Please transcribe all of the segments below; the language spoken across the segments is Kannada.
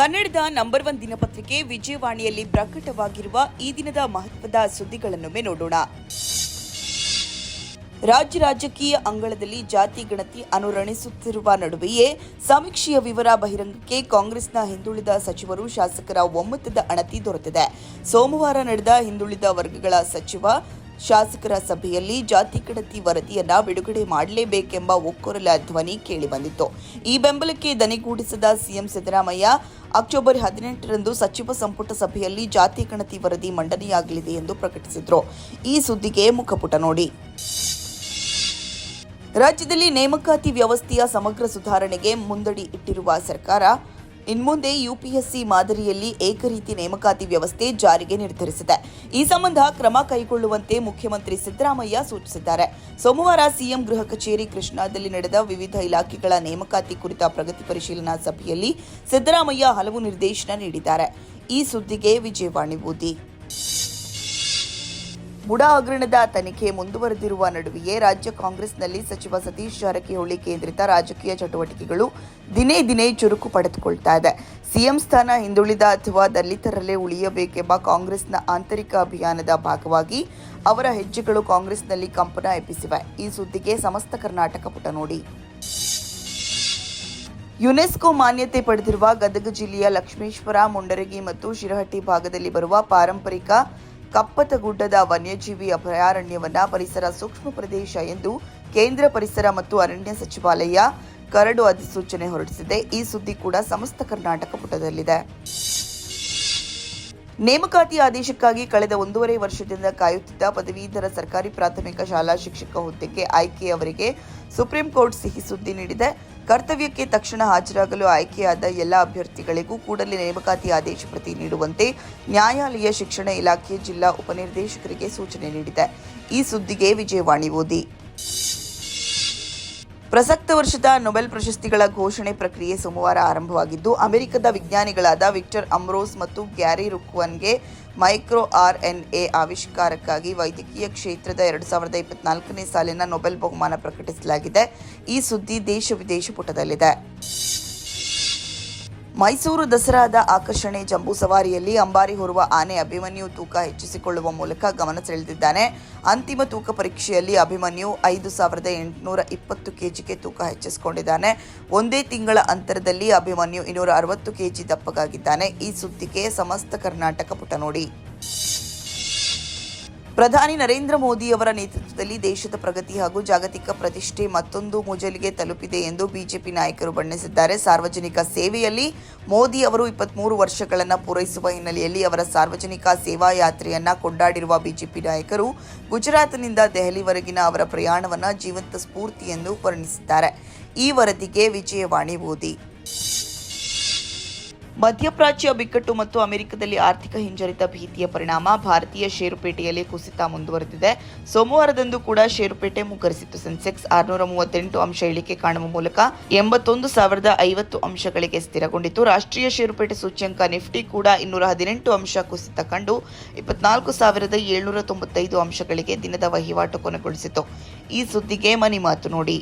ಕನ್ನಡದ ನಂಬರ್ ಒನ್ ದಿನಪತ್ರಿಕೆ ವಿಜಯವಾಣಿಯಲ್ಲಿ ಪ್ರಕಟವಾಗಿರುವ ಈ ದಿನದ ಮಹತ್ವದ ಸುದ್ದಿಗಳನ್ನೊಮ್ಮೆ ನೋಡೋಣ. ರಾಜ್ಯ ರಾಜಕೀಯ ಅಂಗಳದಲ್ಲಿ ಜಾತಿ ಗಣತಿ ಅನುರಣಿಸುತ್ತಿರುವ ನಡುವೆಯೇ ಸಮೀಕ್ಷೆಯ ವಿವರ ಬಹಿರಂಗಕ್ಕೆ ಕಾಂಗ್ರೆಸ್ನ ಹಿಂದುಳಿದ ಸಚಿವರು ಶಾಸಕರ ಒಮ್ಮತದ ಅಣತಿ ದೊರೆತಿದೆ. ಸೋಮವಾರ ನಡೆದ ಹಿಂದುಳಿದ ವರ್ಗಗಳ ಸಚಿವ ಶಾಸಕರ ಸಭೆಯಲ್ಲಿ ಜಾತಿ ಗಣತಿ ವರದಿಯನ್ನ ಬಿಡುಗಡೆ ಮಾಡಲೇಬೇಕೆಂಬ ಒಕ್ಕೊರಲ ಧ್ವನಿ ಕೇಳಿಬಂದಿತ್ತು. ಈ ಬೆಂಬಲಕ್ಕೆ ದನಿಗೂಡಿಸಿದ ಸಿಎಂ ಸಿದ್ದರಾಮಯ್ಯ, ಅಕ್ಟೋಬರ್ ಹದಿನೆಂಟರಂದು ಸಚಿವ ಸಂಪುಟ ಸಭೆಯಲ್ಲಿ ಜಾತಿ ಗಣತಿ ವರದಿ ಮಂಡನೆಯಾಗಲಿದೆ ಎಂದು ಪ್ರಕಟಿಸಿದರು. ಈ ಸುದ್ದಿಗೆ ಮುಖಪುಟ ನೋಡಿ. ರಾಜ್ಯದಲ್ಲಿ ನೇಮಕಾತಿ ವ್ಯವಸ್ಥೆಯ ಸಮಗ್ರ ಸುಧಾರಣೆಗೆ ಮುಂದಡಿ ಇಟ್ಟಿರುವ ಸರ್ಕಾರ ಇನ್ಮುಂದೆ ಯುಪಿಎಸ್ಸಿ ಮಾದರಿಯಲ್ಲಿ ಏಕರೀತಿ ನೇಮಕಾತಿ ವ್ಯವಸ್ಥೆ ಜಾರಿಗೆ ನಿರ್ಧರಿಸಿದೆ. ಈ ಸಂಬಂಧ ಕ್ರಮ ಕೈಗೊಳ್ಳುವಂತೆ ಮುಖ್ಯಮಂತ್ರಿ ಸಿದ್ದರಾಮಯ್ಯ ಸೂಚಿಸಿದ್ದಾರೆ. ಸೋಮವಾರ ಸಿಎಂ ಗೃಹ ಕಚೇರಿ ಕೃಷ್ಣಾದಲ್ಲಿ ನಡೆದ ವಿವಿಧ ಇಲಾಖೆಗಳ ನೇಮಕಾತಿ ಕುರಿತ ಪ್ರಗತಿ ಪರಿಶೀಲನಾ ಸಭೆಯಲ್ಲಿ ಸಿದ್ದರಾಮಯ್ಯ ಹಲವು ನಿರ್ದೇಶನ ನೀಡಿದ್ದಾರೆ. ಈ ಸುದ್ದಿಗೆ ವಿಜಯವಾಣಿ ಬೂದಿ. ಬುಡಾ ಹಗರಣದ ತನಿಖೆ ಮುಂದುವರೆದಿರುವ ನಡುವೆಯೇ ರಾಜ್ಯ ಕಾಂಗ್ರೆಸ್ನಲ್ಲಿ ಸಚಿವ ಸತೀಶ್ ಜಾರಕಿಹೊಳಿ ಕೇಂದ್ರಿತ ರಾಜಕೀಯ ಚಟುವಟಿಕೆಗಳು ದಿನೇ ದಿನೇ ಚುರುಕು ಪಡೆದುಕೊಳ್ತಾ ಇದೆ. ಸಿಎಂ ಸ್ಥಾನ ಹಿಂದುಳಿದ ಅಥವಾ ದಲಿತರಲ್ಲೇ ಉಳಿಯಬೇಕೆಂಬ ಕಾಂಗ್ರೆಸ್ನ ಆಂತರಿಕ ಅಭಿಯಾನದ ಭಾಗವಾಗಿ ಅವರ ಹೆಜ್ಜೆಗಳು ಕಾಂಗ್ರೆಸ್ನಲ್ಲಿ ಕಂಪನ ಎಬ್ಬಿಸಿವೆ. ಈ ಸುದ್ದಿಗೆ ಸಮಸ್ತ ಕರ್ನಾಟಕ ಪುಟ ನೋಡಿ. ಯುನೆಸ್ಕೋ ಮಾನ್ಯತೆ ಪಡೆದಿರುವ ಗದಗ ಜಿಲ್ಲೆಯ ಲಕ್ಷ್ಮೇಶ್ವರ, ಮುಂಡರಗಿ ಮತ್ತು ಶಿರಹಟ್ಟಿ ಭಾಗದಲ್ಲಿ ಬರುವ ಪಾರಂಪರಿಕ ಕಪ್ಪತಗುಡ್ಡದ ವನ್ಯಜೀವಿ ಅಭಯಾರಣ್ಯವನ್ನ ಪರಿಸರ ಸೂಕ್ಷ್ಮ ಪ್ರದೇಶ ಎಂದು ಕೇಂದ್ರ ಪರಿಸರ ಮತ್ತು ಅರಣ್ಯ ಸಚಿವಾಲಯ ಕರಡು ಅಧಿಸೂಚನೆ ಹೊರಡಿಸಿದೆ. ಈ ಸುದ್ದಿ ಕೂಡ ಸಮಸ್ತ ಕರ್ನಾಟಕ ಪುಟದಲ್ಲಿದೆ. ನೇಮಕಾತಿ ಆದೇಶಕ್ಕಾಗಿ ಕಳೆದ ಒಂದೂವರೆ ವರ್ಷದಿಂದ ಕಾಯುತ್ತಿದ್ದ ಪದವೀಧರ ಸರ್ಕಾರಿ ಪ್ರಾಥಮಿಕ ಶಾಲಾ ಶಿಕ್ಷಕ ಹುದ್ದೆಗೆ ಆಯ್ಕೆಯವರಿಗೆ ಸುಪ್ರೀಂ ಕೋರ್ಟ್ ಸಿಹಿ ಸುದ್ದಿ ನೀಡಿದೆ. ಕರ್ತವ್ಯಕ್ಕೆ ತಕ್ಷಣ ಹಾಜರಾಗಲು ಆಯ್ಕೆಯಾದ ಎಲ್ಲ ಅಭ್ಯರ್ಥಿಗಳಿಗೂ ಕೂಡಲೇ ನೇಮಕಾತಿ ಆದೇಶ ಪ್ರತಿ ನೀಡುವಂತೆ ನ್ಯಾಯಾಲಯ ಶಿಕ್ಷಣ ಇಲಾಖೆ ಜಿಲ್ಲಾ ಉಪನಿರ್ದೇಶಕರಿಗೆ ಸೂಚನೆ ನೀಡಿದೆ. ಈ ಸುದ್ದಿಗೆ ವಿಜಯವಾಣಿ ಓದಿ. ಪ್ರಸಕ್ತ ವರ್ಷದ ನೊಬೆಲ್ ಪ್ರಶಸ್ತಿಗಳ ಘೋಷಣೆ ಪ್ರಕ್ರಿಯೆ ಸೋಮವಾರ ಆರಂಭವಾಗಿದ್ದು, ಅಮೆರಿಕದ ವಿಜ್ಞಾನಿಗಳಾದ ವಿಕ್ಟರ್ ಅಮ್ರೋಸ್ ಮತ್ತು ಗ್ಯಾರಿ ರುಕ್ವನ್ಗೆ ಮೈಕ್ರೋ ಆರ್ ಎನ್ ಎ ಆವಿಷ್ಕಾರಕ್ಕಾಗಿ ವೈದ್ಯಕೀಯ ಕ್ಷೇತ್ರದ ಎರಡು ಸಾವಿರದ ಇಪ್ಪತ್ನಾಲ್ಕನೇ ಸಾಲಿನ ನೊಬೆಲ್ ಬಹುಮಾನ ಪ್ರಕಟಿಸಲಾಗಿದೆ. ಈ ಸುದ್ದಿ ದೇಶ ವಿದೇಶ ಪುಟದಲ್ಲಿದೆ. ಮೈಸೂರು ದಸರಾದ ಆಕರ್ಷಣೆ ಜಂಬೂ ಸವಾರಿಯಲ್ಲಿ ಅಂಬಾರಿ ಹೊರುವ ಆನೆ ಅಭಿಮನ್ಯು ತೂಕ ಹೆಚ್ಚಿಸಿಕೊಳ್ಳುವ ಮೂಲಕ ಗಮನ ಸೆಳೆದಿದ್ದಾನೆ. ಅಂತಿಮ ತೂಕ ಪರೀಕ್ಷೆಯಲ್ಲಿ ಅಭಿಮನ್ಯು ಐದು ಸಾವಿರದ ಎಂಟುನೂರ ಇಪ್ಪತ್ತು ಕೆಜಿಗೆ ತೂಕ ಹೆಚ್ಚಿಸಿಕೊಂಡಿದ್ದಾನೆ. ಒಂದೇ ತಿಂಗಳ ಅಂತರದಲ್ಲಿ ಅಭಿಮನ್ಯು ಇನ್ನೂರ ಅರವತ್ತು ಕೆಜಿ ದಪ್ಪಗಾಗಿದ್ದಾನೆ. ಈ ಸುದ್ದಿಗೆ ಸಮಸ್ತ ಕರ್ನಾಟಕ ಪುಟ ನೋಡಿ. ಪ್ರಧಾನಿ ನರೇಂದ್ರ ಮೋದಿ ಅವರ ನೇತೃತ್ವದಲ್ಲಿ ದೇಶದ ಪ್ರಗತಿ ಹಾಗೂ ಜಾಗತಿಕ ಪ್ರತಿಷ್ಠೆ ಮತ್ತೊಂದು ಮುಜಲಿಗೆ ತಲುಪಿದೆ ಎಂದು ಬಿಜೆಪಿ ನಾಯಕರು ಬಣ್ಣಿಸಿದ್ದಾರೆ. ಸಾರ್ವಜನಿಕ ಸೇವೆಯಲ್ಲಿ ಮೋದಿ ಅವರು ಇಪ್ಪತ್ಮೂರು ವರ್ಷಗಳನ್ನು ಪೂರೈಸುವ ಹಿನ್ನೆಲೆಯಲ್ಲಿ ಅವರ ಸಾರ್ವಜನಿಕ ಸೇವಾ ಯಾತ್ರೆಯನ್ನು ಕೊಂಡಾಡಿರುವ ಬಿಜೆಪಿ ನಾಯಕರು ಗುಜರಾತ್ನಿಂದ ದೆಹಲಿವರೆಗಿನ ಅವರ ಪ್ರಯಾಣವನ್ನು ಜೀವಂತ ಸ್ಫೂರ್ತಿ ಎಂದು ವರ್ಣಿಸಿದ್ದಾರೆ. ಈ ವರದಿಗೆ ವಿಜಯವಾಣಿ ಓದಿ. ಮಧ್ಯಪ್ರಾಚ್ಯ ಬಿಕ್ಕಟ್ಟು ಮತ್ತು ಅಮೆರಿಕದಲ್ಲಿ ಆರ್ಥಿಕ ಹಿಂಜರಿತ ಭೀತಿಯ ಪರಿಣಾಮ ಭಾರತೀಯ ಷೇರುಪೇಟೆಯಲ್ಲಿ ಕುಸಿತ ಮುಂದುವರೆದಿದೆ. ಸೋಮವಾರದಂದು ಕೂಡ ಷೇರುಪೇಟೆ ಮುಗ್ಗರಿಸಿತ್ತು ಸೆನ್ಸೆಕ್ಸ್ ಆರುನೂರ ಮೂವತ್ತೆಂಟು ಅಂಶ ಇಳಿಕೆ ಕಾಣುವ ಮೂಲಕ ಎಂಬತ್ತೊಂದು ಸಾವಿರದ ಐವತ್ತು ಅಂಶಗಳಿಗೆ ಸ್ಥಿರಗೊಂಡಿತು ರಾಷ್ಟ್ರೀಯ ಷೇರುಪೇಟೆ ಸೂಚ್ಯಂಕ ನಿಫ್ಟಿ ಕೂಡ ಇನ್ನೂರ ಹದಿನೆಂಟು ಅಂಶ ಕುಸಿತ ಕಂಡು ಇಪ್ಪತ್ನಾಲ್ಕು ಸಾವಿರದ ಏಳ್ನೂರ ತೊಂಬತ್ತೈದು ಅಂಶಗಳಿಗೆ ದಿನದ ವಹಿವಾಟು ಕೊನೆಗೊಳಿಸಿತು. ಈ ಸುದ್ದಿಗೆ ಮನಿ ಮಾತು ನೋಡಿ.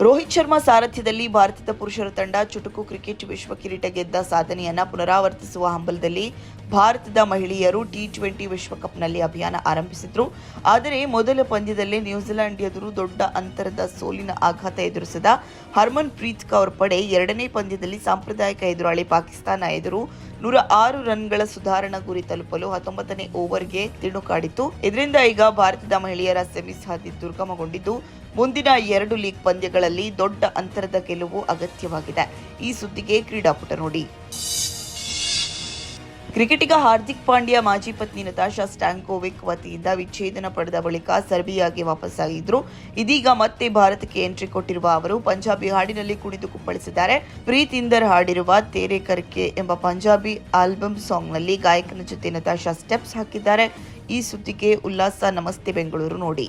ರೋಹಿತ್ ಶರ್ಮಾ ಸಾರಥ್ಯದಲ್ಲಿ ಭಾರತದ ಪುರುಷರ ತಂಡ ಚುಟುಕು ಕ್ರಿಕೆಟ್ ವಿಶ್ವ ಕಿರೀಟ ಗೆದ್ದ ಸಾಧನೆಯನ್ನ ಪುನರಾವರ್ತಿಸುವ ಹಂಬಲದಲ್ಲಿ ಭಾರತದ ಮಹಿಳೆಯರು ಟಿ ಟ್ವೆಂಟಿ ವಿಶ್ವಕಪ್ನಲ್ಲಿ ಅಭಿಯಾನ ಆರಂಭಿಸಿದ್ರು. ಆದರೆ ಮೊದಲ ಪಂದ್ಯದಲ್ಲೇ ನ್ಯೂಜಿಲೆಂಡ್ ಎದುರು ದೊಡ್ಡ ಅಂತರದ ಸೋಲಿನ ಆಘಾತ ಎದುರಿಸಿದ ಹರ್ಮನ್ ಪ್ರೀತ್ ಕೌರ್ ಪಡೆ ಎರಡನೇ ಪಂದ್ಯದಲ್ಲಿ ಸಾಂಪ್ರದಾಯಿಕ ಎದುರಾಳಿ ಪಾಕಿಸ್ತಾನ ಎದುರು ನೂರ ಆರು ರನ್ಗಳ ಸುಧಾರಣಾ ಗುರಿ ತಲುಪಲು ಹತ್ತೊಂಬತ್ತನೇ ಓವರ್ಗೆ ತಿಣುಕಾಡಿತು ಇದರಿಂದ ಈಗ ಭಾರತದ ಮಹಿಳೆಯರ ಸೆಮಿಸ್ ಹಾದಿ ದುರ್ಗಮಗೊಂಡಿದ್ದು ಮುಂದಿನ ಎರಡು ಲೀಗ್ ಪಂದ್ಯಗಳಲ್ಲಿ ದೊಡ್ಡ ಅಂತರದ ಗೆಲುವು ಅಗತ್ಯವಾಗಿದೆ. ಈ ಸುದ್ದಿಗೆ ಕ್ರೀಡಾಪುಟ ನೋಡಿ. ಕ್ರಿಕೆಟಿಗ ಹಾರ್ದಿಕ್ ಪಾಂಡ್ಯ, ಮಾಜಿ ಪತ್ನಿ ನತಾಶಾ ಸ್ಟ್ಯಾಂಕೋವಿಕ್ ವತಿಯಿಂದ ವಿಚ್ಛೇದನ ಪಡೆದ ಬಳಿಕ ಸರ್ಬಿಯಾಗೆ ವಾಪಸ್ಸಾಗಿದ್ರು. ಇದೀಗ ಮತ್ತೆ ಭಾರತಕ್ಕೆ ಎಂಟ್ರಿ ಕೊಟ್ಟಿರುವ ಅವರು ಪಂಜಾಬಿ ಹಾಡಿನಲ್ಲಿ ಕುಣಿದು ಕುಪ್ಪಳಿಸಿದ್ದಾರೆ. ಪ್ರೀತ್ ಇಂದರ್ ಹಾಡಿರುವ ತೇರೆ ಕರ್ಕೆ ಎಂಬ ಪಂಜಾಬಿ ಆಲ್ಬಮ್ ಸಾಂಗ್ನಲ್ಲಿ ಗಾಯಕನ ಜೊತೆ ನತಾಶಾ ಸ್ಟೆಪ್ಸ್ ಹಾಕಿದ್ದಾರೆ. ಈ ಸುದ್ದಿಗೆ ಉಲ್ಲಾಸ, ನಮಸ್ತೆ ಬೆಂಗಳೂರು ನೋಡಿ.